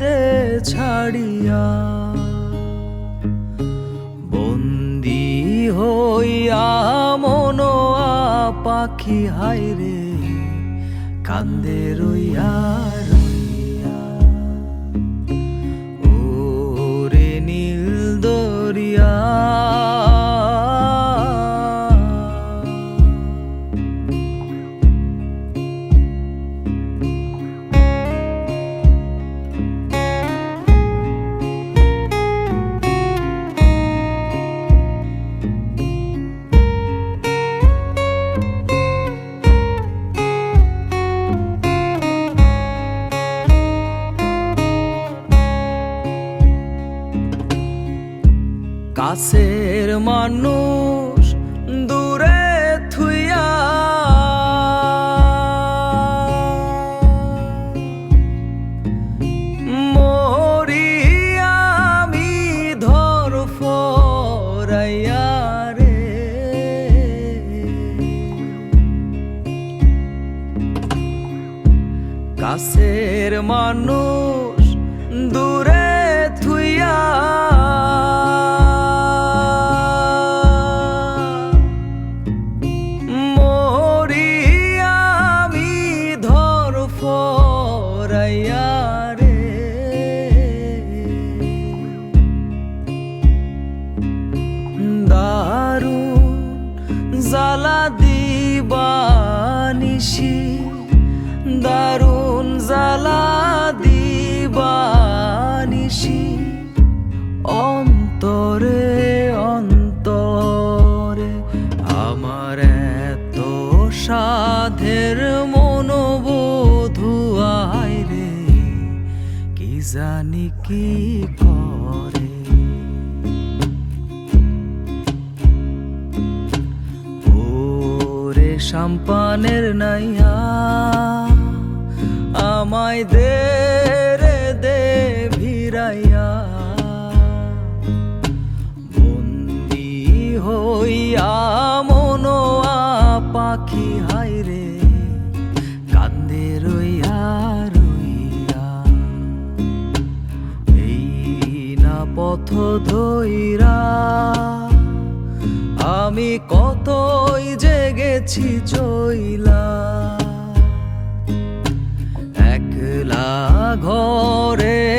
দে ছাড়িয়া বন্দি হইয়া মনোয়া পাখি হাইরে কান্দে রইয়া কাছের মানুষ দূরে থুইয়া রে। কাছের মানুষ দূরে থুইয়া দিবানিসি দারুণ জ্বালা দিবানিসি অন্তরে অন্তরে আমার এত সাধের মনোবোধুয়াই রে। কি জানি কি করে সাম্পানের নাইয়া আমায় দে রে, দে ভিড়াইয়া। বন্দি হইয়া মনোয়া পাখি হাইরে কান্দে রইয়া রইয়া। এই না পথ ধইরা আমি কতই জেগেছি চইলা একলা ঘরে